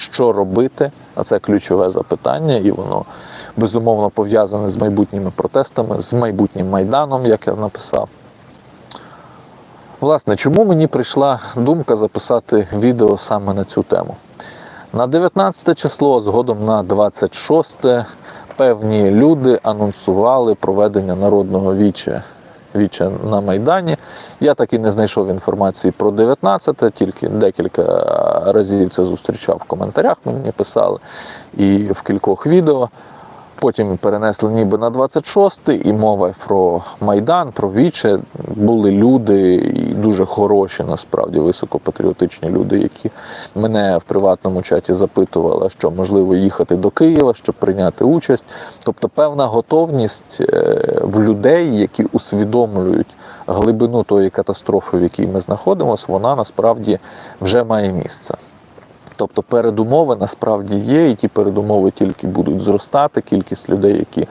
що робити, а це ключове запитання, і воно безумовно пов'язане з майбутніми протестами, з майбутнім майданом, як я написав. Власне, чому мені прийшла думка записати відео саме на цю тему? На 19 число, згодом на 26, певні люди анонсували проведення народного віче, віче на Майдані. Я так і не знайшов інформації про 19, тільки декілька разів це зустрічав в коментарях, мені писали, і в кількох відео. Потім перенесли ніби на 26-й, і мова про Майдан, про Віче. Були люди, і дуже хороші, насправді високопатріотичні люди, які мене в приватному чаті запитували, що можливо їхати до Києва, щоб прийняти участь. Тобто певна готовність е, в людей, які усвідомлюють глибину тої катастрофи, в якій ми знаходимося, вона насправді вже має місце. Тобто передумови насправді є, і ті передумови тільки будуть зростати. Кількість людей, які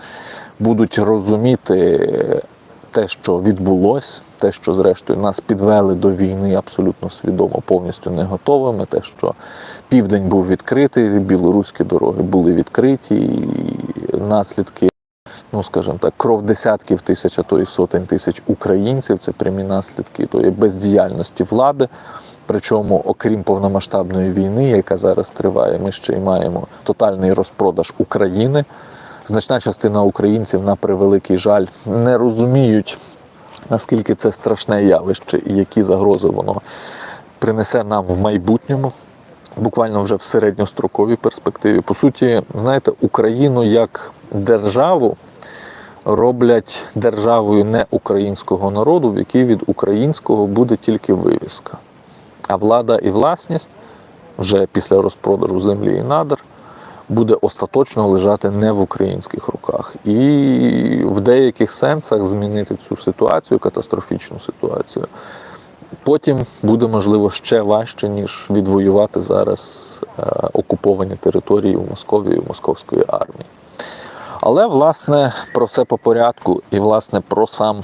будуть розуміти те, що відбулось, те, що зрештою нас підвели до війни абсолютно свідомо, повністю не готовими. Те, що південь був відкритий, білоруські дороги були відкриті, і наслідки. Ну, скажімо так, кров десятків тисяч, а то і сотень тисяч українців це прямі наслідки тої бездіяльності влади. Причому, окрім повномасштабної війни, яка зараз триває, ми ще й маємо тотальний розпродаж України. Значна частина українців, на превеликий жаль, не розуміють, наскільки це страшне явище і які загрози воно принесе нам в майбутньому, буквально вже в середньостроковій перспективі. По суті, знаєте, Україну як державу роблять державою не українського народу, в якій від українського буде тільки вивіска. А влада і власність вже після розпродажу землі і надр буде остаточно лежати не в українських руках. І в деяких сенсах змінити цю ситуацію, катастрофічну ситуацію. Потім буде можливо ще важче, ніж відвоювати зараз е, окуповані території у Московії у московської армії. Але власне про все по порядку, і власне про сам,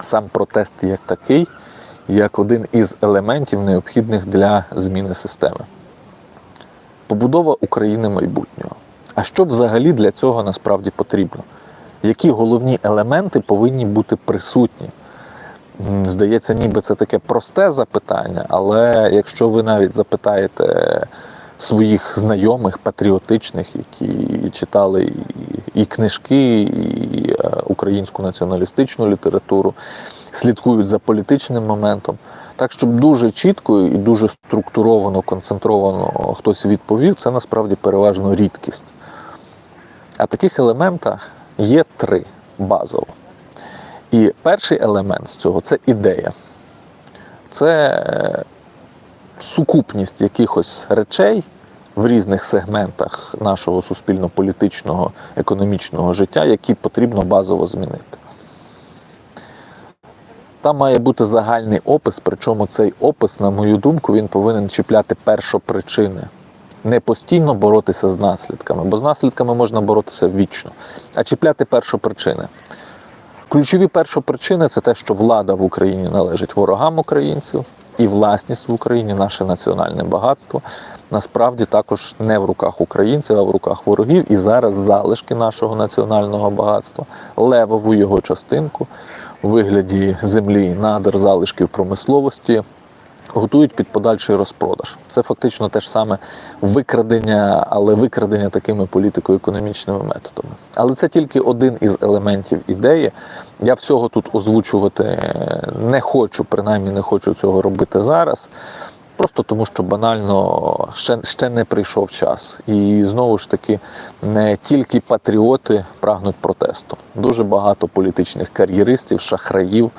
сам протест як такий, як один із елементів необхідних для зміни системи. Побудова України майбутнього. А що взагалі для цього насправді потрібно? Які головні елементи повинні бути присутні? Здається, ніби це таке просте запитання, але якщо ви навіть запитаєте своїх знайомих, патріотичних, які читали і, книжки, і е, українську націоналістичну літературу, слідкують за політичним моментом, так щоб дуже чітко і дуже структуровано, концентровано хтось відповів, це насправді переважно рідкість. А таких елементах є три базово. І перший елемент з цього це ідея. Це е, сукупність якихось речей в різних сегментах нашого суспільно-політичного, економічного життя, які потрібно базово змінити. Там має бути загальний опис, причому цей опис, на мою думку, він повинен чіпляти першопричини. Не постійно боротися з наслідками, бо з наслідками можна боротися вічно, а чіпляти першопричини. Ключові першопричини це те, що влада в Україні належить ворогам українців, і власність в Україні, наше національне багатство, насправді також не в руках українців, а в руках ворогів. І зараз залишки нашого національного багатства, левову його частинку у вигляді землі, надр, залишків промисловості. Готують під подальший розпродаж. Це фактично те ж саме викрадення, але викрадення такими політико-економічними методами. Але це тільки один із елементів ідеї. Я всього тут озвучувати не хочу, принаймні не хочу цього робити зараз. Просто тому, що банально ще, ще не прийшов час. І знову ж таки, не тільки патріоти прагнуть протесту. Дуже багато політичних кар'єристів, шахраїв,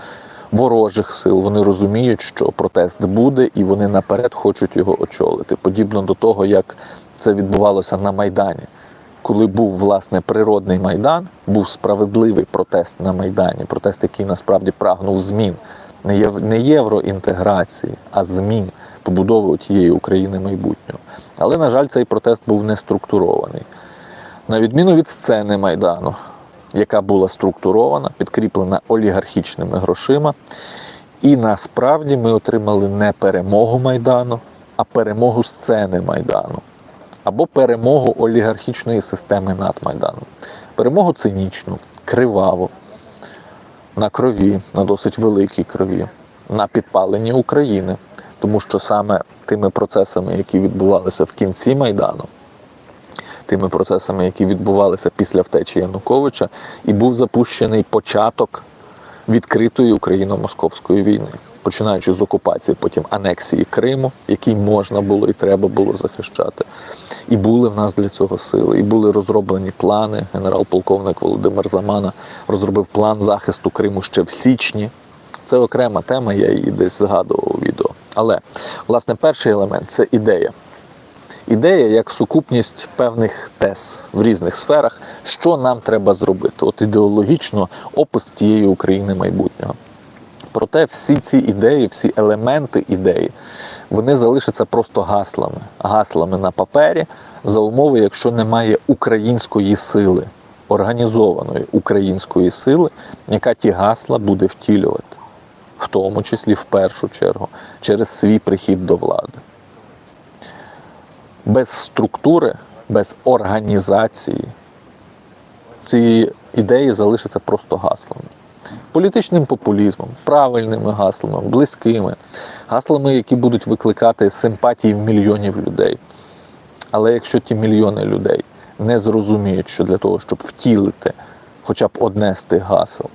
ворожих сил. Вони розуміють, що протест буде, і вони наперед хочуть його очолити. Подібно до того, як це відбувалося на Майдані. Коли був власне природний майдан, був справедливий протест на Майдані, протест, який насправді прагнув змін, не єв- євроінтеграції, а змін побудови тієї України майбутнього. Але, на жаль, цей протест був не структурований. На відміну від сцени Майдану, яка була структурована, підкріплена олігархічними грошима. І насправді ми отримали не перемогу Майдану, а перемогу сцени Майдану. або перемогу олігархічної системи над Майданом. Перемогу цинічну, криваву, на крові, на досить великій крові, на підпаленні України. Тому що саме тими процесами, які відбувалися в кінці Майдану, тими процесами, які відбувалися після втечі Януковича, і був запущений початок відкритої україно-московської війни, починаючи з окупації, потім анексії Криму, який можна було і треба було захищати. І були в нас для цього сили, і були розроблені плани. Генерал-полковник Володимир Замана розробив план захисту Криму ще в січні. Це окрема тема, я її десь згадував у відео. Але власне перший елемент це ідея. Ідея як сукупність певних тез в різних сферах, що нам треба зробити. От ідеологічно опис тієї України майбутнього. Проте всі ці ідеї, всі елементи ідеї, вони залишаться просто гаслами, гаслами на папері за умови, якщо немає української сили, організованої української сили, яка ті гасла буде втілювати, в тому числі в першу чергу, через свій прихід до влади без структури, без організації ці ідеї залишаться просто гаслами. Політичним популізмом, правильними гаслами, близькими, гаслами, які будуть викликати симпатії в мільйонів людей. Але якщо ті мільйони людей не зрозуміють, що для того, щоб втілити хоча б одне з тих гасел,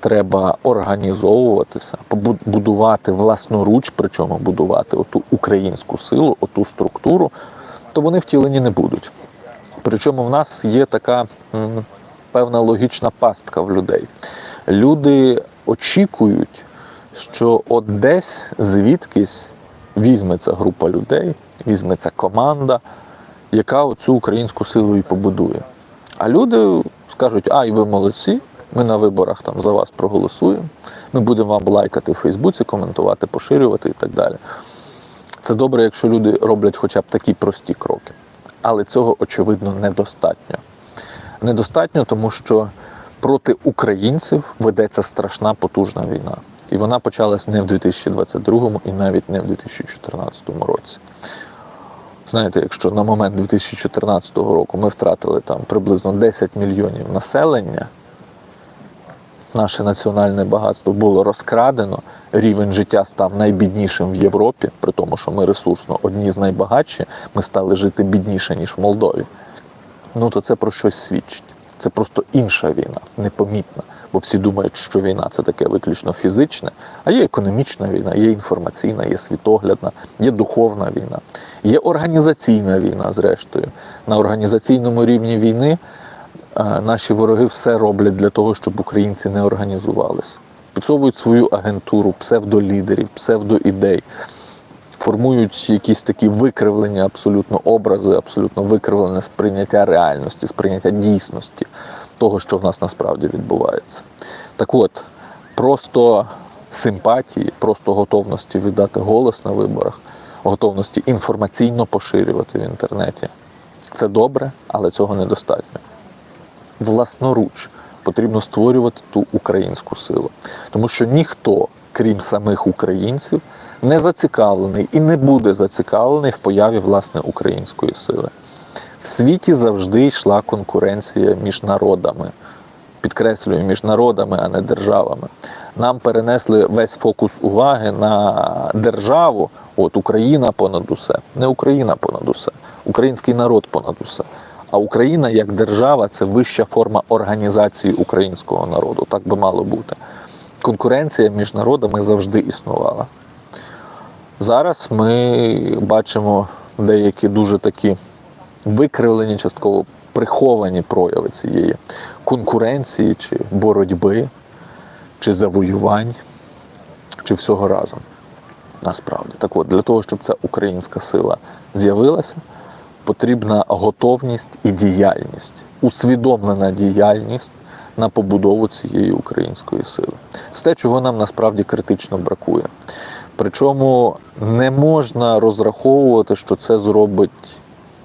треба організовуватися, будувати власноруч, причому будувати оту українську силу, оту структуру, то вони втілені не будуть. Причому в нас є така певна логічна пастка в людей. Люди очікують, що от десь звідкись візьметься група людей, візьметься команда, яка оцю українську силу і побудує. А люди скажуть, а і ви молодці, ми на виборах там за вас проголосуємо, ми будемо вам лайкати в Фейсбуці, коментувати, поширювати і так далі. Це добре, якщо люди роблять хоча б такі прості кроки. Але цього, очевидно, недостатньо. Недостатньо, тому що проти українців ведеться страшна потужна війна. І вона почалась не в 2022 і навіть не в 2014 році. Знаєте, якщо на момент 2014 року ми втратили там приблизно 10 мільйонів населення, наше національне багатство було розкрадено, рівень життя став найбіднішим в Європі, при тому, що ми ресурсно одні з найбагатші, ми стали жити бідніше, ніж в Молдові. Ну то це про щось свідчить. Це просто інша війна, непомітна. Бо всі думають, що війна це таке виключно фізичне, а є економічна війна, є інформаційна, є світоглядна, є духовна війна, є організаційна війна, зрештою. На організаційному рівні війни наші вороги все роблять для того, щоб українці не організувалися. Підсовують свою агентуру, псевдолідерів, псевдоідей, формують якісь такі викривлення, абсолютно образи, абсолютно викривлене сприйняття реальності, сприйняття дійсності того, що в нас насправді відбувається. Так от, просто симпатії, просто готовності віддати голос на виборах, готовності інформаційно поширювати в інтернеті. Це добре, але цього недостатньо. Власноруч потрібно створювати ту українську силу. Тому що ніхто, крім самих українців, не зацікавлений і не буде зацікавлений в появі власне української сили. В світі завжди йшла конкуренція між народами. Підкреслюю, між народами, а не державами. Нам перенесли весь фокус уваги на державу. От Україна понад усе. Не Україна понад усе, український народ понад усе. А Україна як держава це вища форма організації українського народу. Так би мало бути. Конкуренція між народами завжди існувала. Зараз ми бачимо деякі дуже такі викривлені, частково приховані прояви цієї конкуренції чи боротьби, чи завоювань, чи всього разом. Насправді. Так от, для того, щоб ця українська сила з'явилася, потрібна готовність і діяльність, усвідомлена діяльність на побудову цієї української сили. Це те, чого нам насправді критично бракує. Причому не можна розраховувати, що це зробить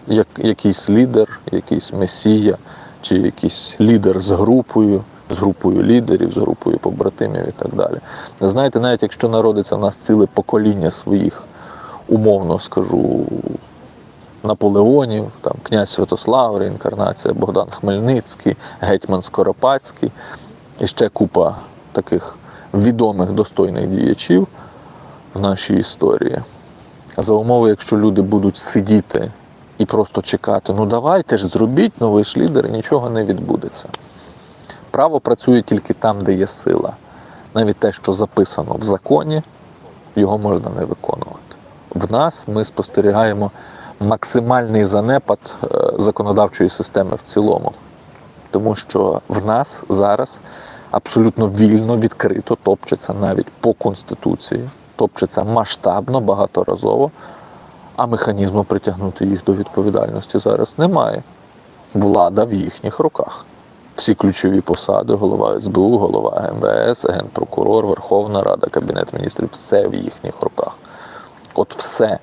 як, якийсь лідер, якийсь месія, чи якийсь лідер з групою, з групою лідерів, з групою побратимів і так далі. Знаєте, навіть якщо народиться в нас ціле покоління своїх, умовно скажу, Наполеонів, там князь Святослав, реінкарнація Богдан Хмельницький, гетьман Скоропадський і ще купа таких відомих достойних діячів в нашій історії. За умови, якщо люди будуть сидіти і просто чекати, ну давайте ж зробіть новий ж лідер, і нічого не відбудеться. Право працює тільки там, де є сила. Навіть те, що записано в законі, його можна не виконувати. В нас ми спостерігаємо максимальний занепад е, законодавчої системи в цілому, тому що в нас зараз абсолютно вільно, відкрито топчеться навіть по конституції, топчеться масштабно, багаторазово, а механізму притягнути їх до відповідальності зараз немає. Влада в їхніх руках. Всі ключові посади, голова СБУ, голова МВС, генпрокурор, Верховна Рада, Кабінет міністрів все в їхніх руках. От все.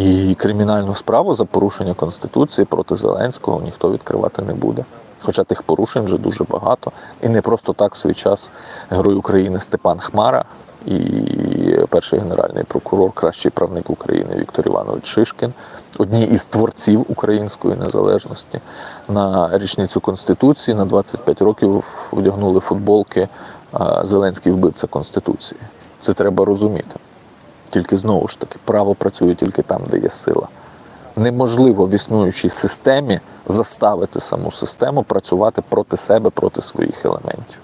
І кримінальну справу за порушення Конституції проти Зеленського ніхто відкривати не буде. Хоча тих порушень вже дуже багато. І не просто так в свій час Герой України Степан Хмара і перший генеральний прокурор, кращий правник України Віктор Іванович Шишкін, одні із творців української незалежності, на річницю Конституції на 25 років одягнули футболки Зеленський вбивця Конституції. Це треба розуміти. Тільки знову ж таки, право працює тільки там, де є сила. Неможливо в існуючій системі заставити саму систему працювати проти себе, проти своїх елементів.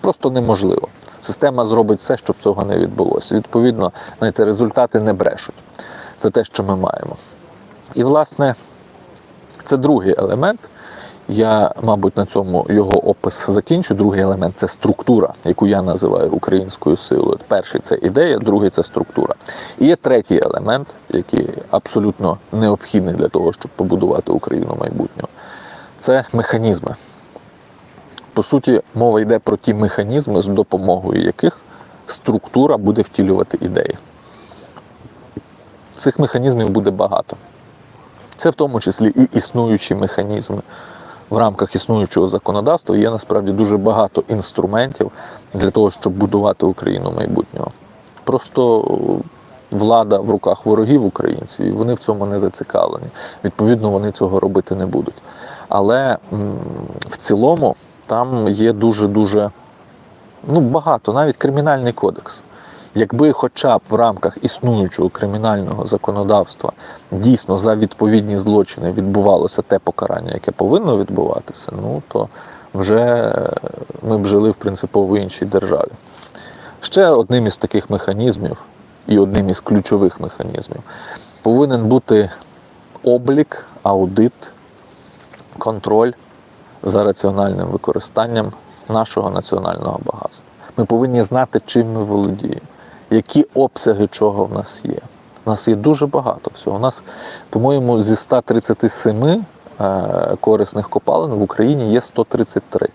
Просто неможливо. Система зробить все, щоб цього не відбулося. Відповідно, знаєте, результати не брешуть. Це те, що ми маємо. І, власне, це другий елемент. Я, мабуть, на цьому його опис закінчу. Другий елемент це структура, яку я називаю українською силою. Перший це ідея, другий це структура. І є третій елемент, який абсолютно необхідний для того, щоб побудувати Україну майбутнього. Це механізми. По суті, мова йде про ті механізми, з допомогою яких структура буде втілювати ідеї. Цих механізмів буде багато. Це в тому числі і існуючі механізми. В рамках існуючого законодавства є насправді дуже багато інструментів для того, щоб будувати Україну майбутнього. Просто влада в руках ворогів українців, і вони в цьому не зацікавлені. Відповідно, вони цього робити не будуть. Але в цілому там є дуже-дуже ну, багато, навіть кримінальний кодекс. Якби хоча б в рамках існуючого кримінального законодавства дійсно за відповідні злочини відбувалося те покарання, яке повинно відбуватися, ну то вже е, ми б жили в принципово іншій державі. Ще одним із таких механізмів і одним із ключових механізмів повинен бути облік, аудит, контроль за раціональним використанням нашого національного багатства. Ми повинні знати, чим ми володіємо, які обсяги чого в нас є. У нас є дуже багато всього. У нас, по-моєму, зі 137 е, корисних копалин в Україні є 133.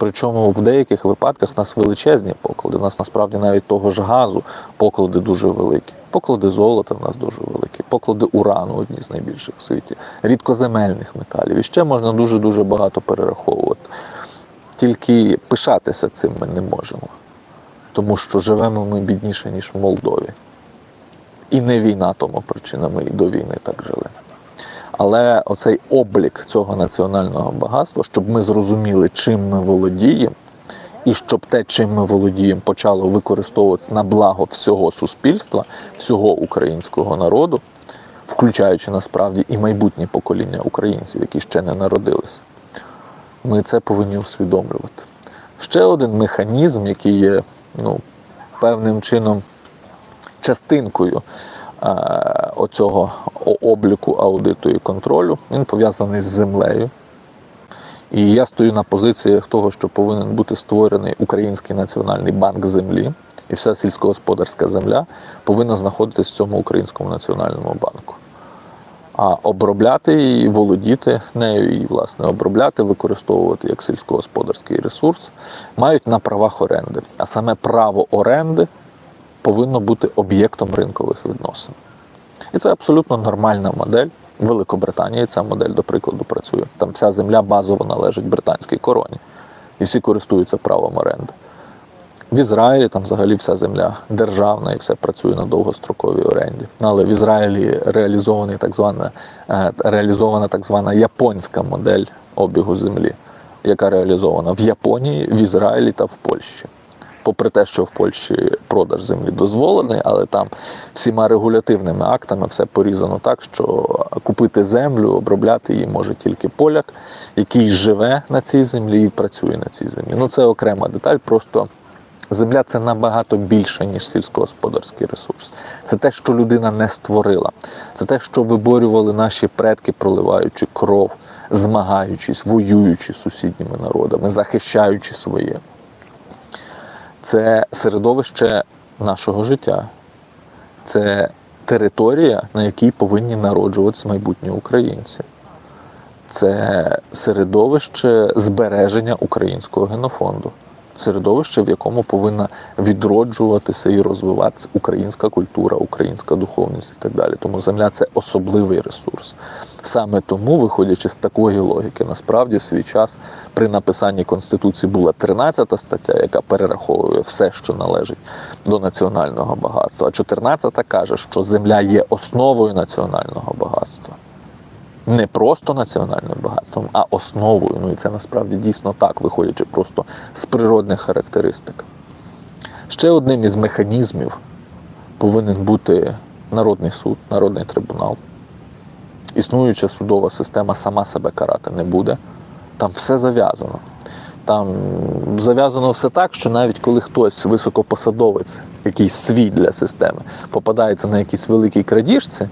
Причому в деяких випадках в нас величезні поклади. У нас насправді навіть того ж газу поклади дуже великі. Поклади золота в нас дуже великі, поклади урану одні з найбільших в світі, рідкоземельних металів. І ще можна дуже-дуже багато перераховувати. Тільки пишатися цим ми не можемо, тому що живемо ми бідніше, ніж в Молдові. І не війна тому причина, ми і до війни так жили. Але оцей облік цього національного багатства, щоб ми зрозуміли, чим ми володіємо, і щоб те, чим ми володіємо, почало використовуватися на благо всього суспільства, всього українського народу, включаючи насправді і майбутнє покоління українців, які ще не народилися. Ми це повинні усвідомлювати. Ще один механізм, який є ну, певним чином частинкою е, оцього обліку, аудиту і контролю, він пов'язаний з землею. І я стою на позиціях того, що повинен бути створений Український національний банк землі, і вся сільськогосподарська земля повинна знаходитись в цьому українському національному банку. А обробляти її, володіти нею і, власне, обробляти, використовувати як сільськогосподарський ресурс мають на правах оренди. А саме право оренди повинно бути об'єктом ринкових відносин. І це абсолютно нормальна модель. В Великобританії ця модель, до прикладу, працює. Там вся земля базово належить британській короні. І всі користуються правом оренди. В Ізраїлі там взагалі вся земля державна і все працює на довгостроковій оренді. Але в Ізраїлі реалізований так звана, е, реалізована так звана японська модель обігу землі, яка реалізована в Японії, в Ізраїлі та в Польщі. Попри те, що в Польщі продаж землі дозволений, але там всіма регулятивними актами все порізано так, що купити землю, обробляти її може тільки поляк, який живе на цій землі і працює на цій землі. Ну це окрема деталь. Просто земля це набагато більше, ніж сільськогосподарський ресурс. Це те, що людина не створила. Це те, що виборювали наші предки, проливаючи кров, змагаючись, воюючи з сусідніми народами, захищаючи своє це середовище нашого життя, це територія, на якій повинні народжуватися майбутні українці. Це середовище збереження українського генофонду, середовище, в якому повинна відроджуватися і розвиватися українська культура, українська духовність і так далі. Тому земля це особливий ресурс. Саме тому, виходячи з такої логіки, насправді в свій час при написанні Конституції була 13 стаття, яка перераховує все, що належить до національного багатства. А 14 каже, що земля є основою національного багатства. Не просто національним багатством, а основою. Ну і це насправді дійсно так, виходячи просто з природних характеристик. Ще одним із механізмів повинен бути народний суд, народний трибунал. Існуюча судова система сама себе карати не буде. Там все зав'язано. Там зав'язано все так, що навіть коли хтось високопосадовець, якийсь свій для системи, попадається на якійсь великій крадіжці,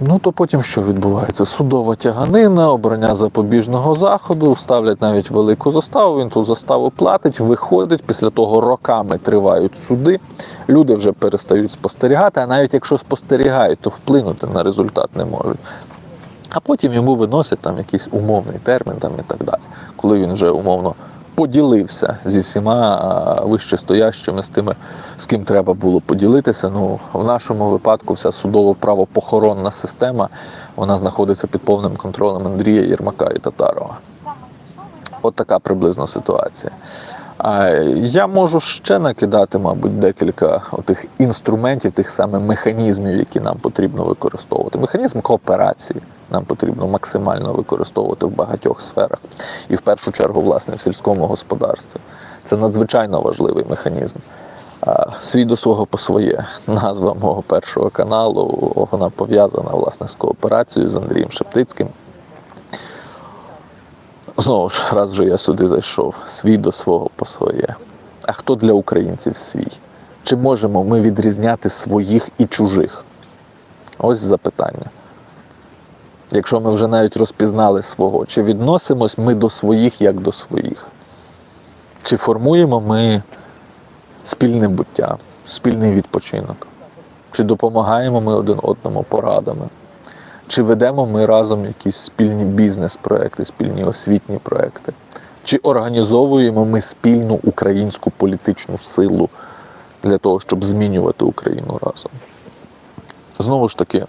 ну то потім що відбувається? Судова тяганина, обрання запобіжного заходу, ставлять навіть велику заставу, він ту заставу платить, виходить, після того роками тривають суди, люди вже перестають спостерігати, а навіть якщо спостерігають, то вплинути на результат не можуть. А потім йому виносять там якийсь умовний термін там і так далі, коли він вже умовно поділився зі всіма вищестоящими з тими, з ким треба було поділитися. Ну, в нашому випадку вся судово-правопохоронна система вона знаходиться під повним контролем Андрія Єрмака і Татарова. От така приблизно ситуація. Я можу ще накидати, мабуть, декілька тих інструментів, тих саме механізмів, які нам потрібно використовувати. Механізм кооперації нам потрібно максимально використовувати в багатьох сферах, і в першу чергу, власне, в сільському господарстві. Це надзвичайно важливий механізм. Свій до свого по своє назва мого першого каналу. Вона пов'язана власне з кооперацією з Андрієм Шептицьким. Знову ж, раз вже я сюди зайшов, свій до свого по своє. А хто для українців свій? Чи можемо ми відрізняти своїх і чужих? Ось запитання. Якщо ми вже навіть розпізнали свого, чи відносимось ми до своїх як до своїх? Чи формуємо ми спільне буття, спільний відпочинок? Чи допомагаємо ми один одному порадами? Чи ведемо ми разом якісь спільні бізнес-проекти, спільні освітні проекти? Чи організовуємо ми спільну українську політичну силу для того, щоб змінювати Україну разом? Знову ж таки,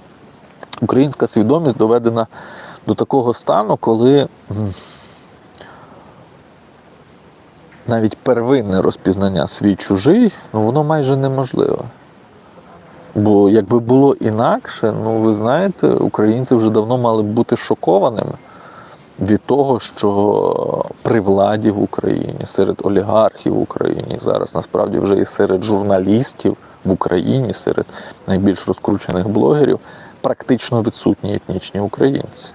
українська свідомість доведена до такого стану, коли навіть первинне розпізнання свій чужий, ну воно майже неможливе. Бо якби було інакше, ну ви знаєте, українці вже давно мали б бути шокованими від того, що при владі в Україні, серед олігархів в Україні, зараз насправді вже і серед журналістів в Україні, серед найбільш розкручених блогерів, практично відсутні етнічні українці.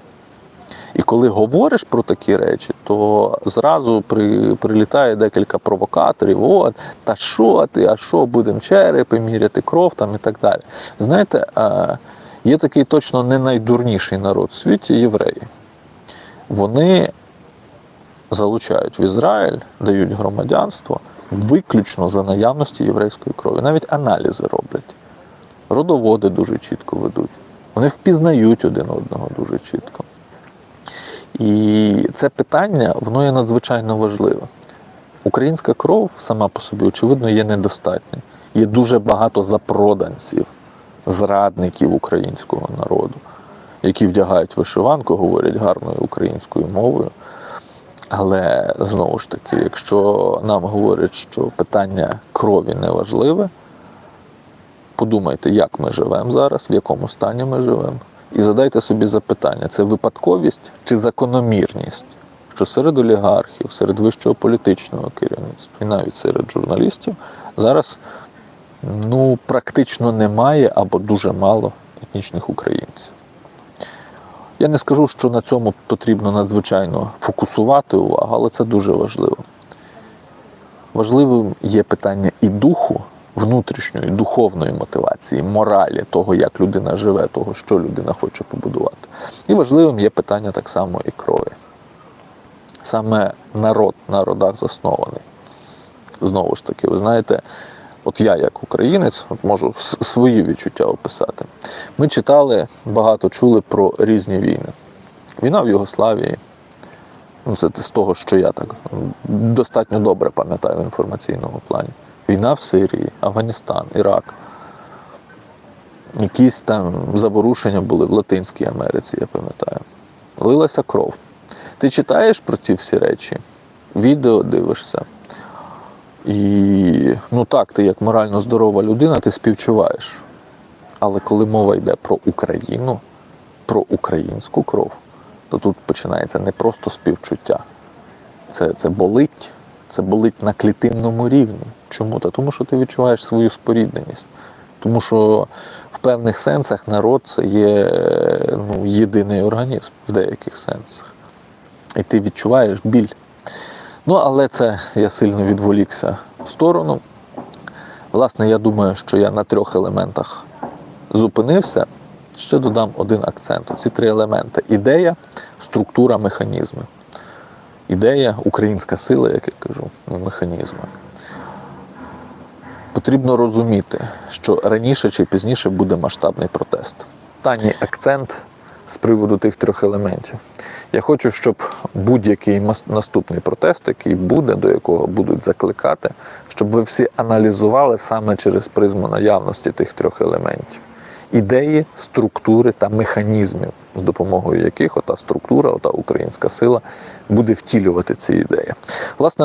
І коли говориш про такі речі, то зразу при, прилітає декілька провокаторів. От, та що ти, а що, будемо черепи, міряти кров там і так далі. Знаєте, е, є такий точно не найдурніший народ в світі євреї. Вони залучають в Ізраїль, дають громадянство виключно за наявності єврейської крові. Навіть аналізи роблять. Родоводи дуже чітко ведуть. Вони впізнають один одного дуже чітко. І це питання, воно є надзвичайно важливе. Українська кров сама по собі, очевидно, є недостатня. Є дуже багато запроданців, зрадників українського народу, які вдягають вишиванку, говорять гарною українською мовою, Але знову ж таки, якщо нам говорять, що питання крові не важливе, подумайте, як ми живемо зараз, в якому стані ми живемо, і задайте собі запитання: це випадковість чи закономірність, що серед олігархів, серед вищого політичного керівництва і навіть серед журналістів зараз ну, практично немає або дуже мало етнічних українців. Я не скажу, що на цьому потрібно надзвичайно фокусувати увагу, але це дуже важливо. Важливим є питання і духу, внутрішньої, духовної мотивації, моралі того, як людина живе, того, що людина хоче побудувати. І важливим є питання так само і крові. Саме народ на родах заснований. Знову ж таки, ви знаєте, от я, як українець, от можу свої відчуття описати. Ми читали, багато чули про різні війни. Війна в Югославії, ну це з того, що я так достатньо добре пам'ятаю в інформаційному плані. Війна в Сирії, Афганістан, Ірак. Якісь там заворушення були в Латинській Америці, я пам'ятаю. Лилася кров. Ти читаєш про ті всі речі, відео дивишся. І ну так, ти як морально здорова людина, ти співчуваєш. Але коли мова йде про Україну, про українську кров, то тут починається не просто співчуття. Це, це болить, це болить на клітинному рівні. Чому? Та тому що ти відчуваєш свою спорідненість. Тому що в певних сенсах народ це є ну, єдиний організм в деяких сенсах. І ти відчуваєш біль. Ну, але це я сильно відволікся в сторону. Власне, я думаю, що я на трьох елементах зупинився. Ще додам один акцент. Ці три елементи: ідея, структура, механізми. Ідея, українська сила, як я кажу, ну, механізми. Потрібно розуміти, що раніше чи пізніше буде масштабний протест. Останній акцент з приводу тих трьох елементів. Я хочу, щоб будь-який наступний протест, який буде, до якого будуть закликати, щоб ви всі аналізували саме через призму наявності тих трьох елементів. Ідеї, структури та механізмів, з допомогою яких ота структура, ота українська сила буде втілювати ці ідеї. Власне,